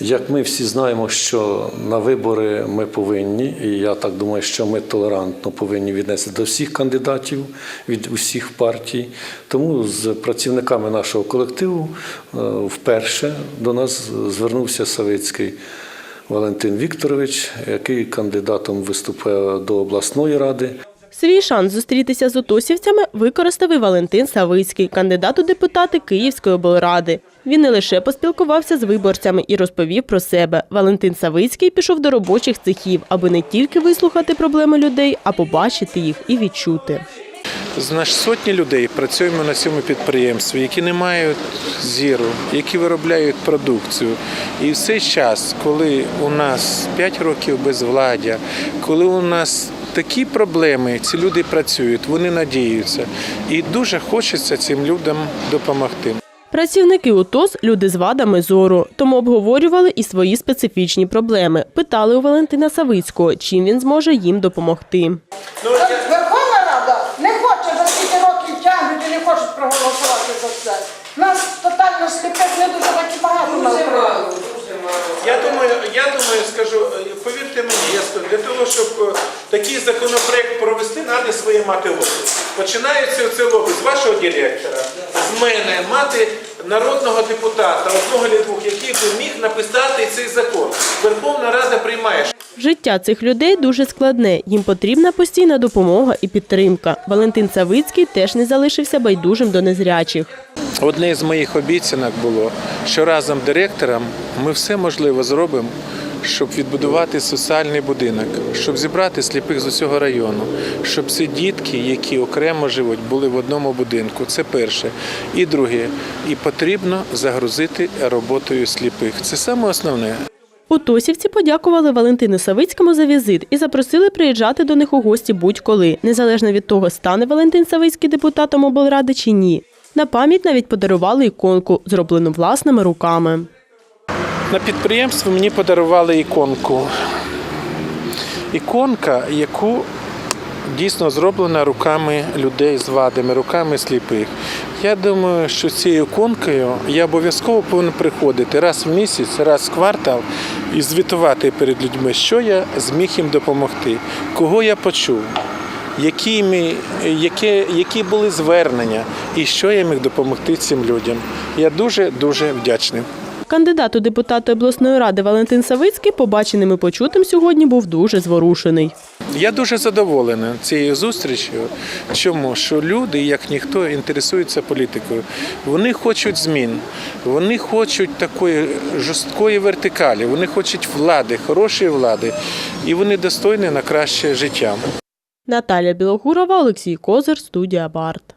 Як ми всі знаємо, що на вибори ми повинні, і я так думаю, що ми толерантно повинні віднести до всіх кандидатів від усіх партій. Тому з працівниками нашого колективу е, вперше до нас звернувся Савицький Валентин Вікторович, який кандидатом виступає до обласної ради. Свій шанс зустрітися з отосівцями використав і Валентин Савицький, кандидат у депутати Київської облради. Він не лише поспілкувався з виборцями і розповів про себе. Валентин Савицький пішов до робочих цехів, аби не тільки вислухати проблеми людей, а побачити їх і відчути. Знаєш, сотні людей працюємо на цьому підприємстві, які не мають зіру, які виробляють продукцію. І в цей час, коли у нас 5 років безвладдя, коли у нас такі проблеми, ці люди працюють, вони надіються. І дуже хочеться цим людям допомогти. Працівники УТОС – люди з вадами зору, тому обговорювали і свої специфічні проблеми. Питали у Валентина Савицького, чим він зможе їм допомогти. Верховна Рада не хоче за скільки років тягнуть і не хочуть проголосувати за це. Нас тотально сліпих не дуже так і багато. Я думаю, я думаю, скажу, е, повірте мені, я скажу, для того, щоб е, такий законопроект провести, треба своє мати лобі. Починається це лобі з вашого директора, з мене, мати народного депутата, одного чи двох, який би міг написати цей закон. Верховна Рада приймає. Життя цих людей дуже складне. Їм потрібна постійна допомога і підтримка. Валентин Савицький теж не залишився байдужим до незрячих. Одне з моїх обіцянок було, що разом з директором ми все можливе зробимо, щоб відбудувати соціальний будинок, щоб зібрати сліпих з усього району, щоб ці дітки, які окремо живуть, були в одному будинку. Це перше. І друге, і потрібно загрузити роботою сліпих. Це саме основне. Утосівці подякували Валентину Савицькому за візит і запросили приїжджати до них у гості будь-коли, незалежно від того, стане Валентин Савицький депутатом облради чи ні. На пам'ять навіть подарували іконку, зроблену власними руками. На підприємстві мені подарували іконку. Іконка, яку дійсно зроблена руками людей з вадами, руками сліпих. Я думаю, що цією іконкою я обов'язково повинен приходити раз в місяць, раз в квартал і звітувати перед людьми, що я зміг їм допомогти, кого я почув, які, ми, які, які були звернення і що я міг допомогти цим людям. Я дуже дуже вдячний. Кандидат у депутати обласної ради Валентин Савицький побаченим і почутим сьогодні був дуже зворушений. Я дуже задоволений цією зустрічю. Чому? Що люди, як ніхто, інтересуються політикою. Вони хочуть змін, вони хочуть такої жорсткої вертикалі, вони хочуть влади, хорошої влади, і вони достойні на краще життя. Наталія Білогурова, Олексій Козир, студія Барт.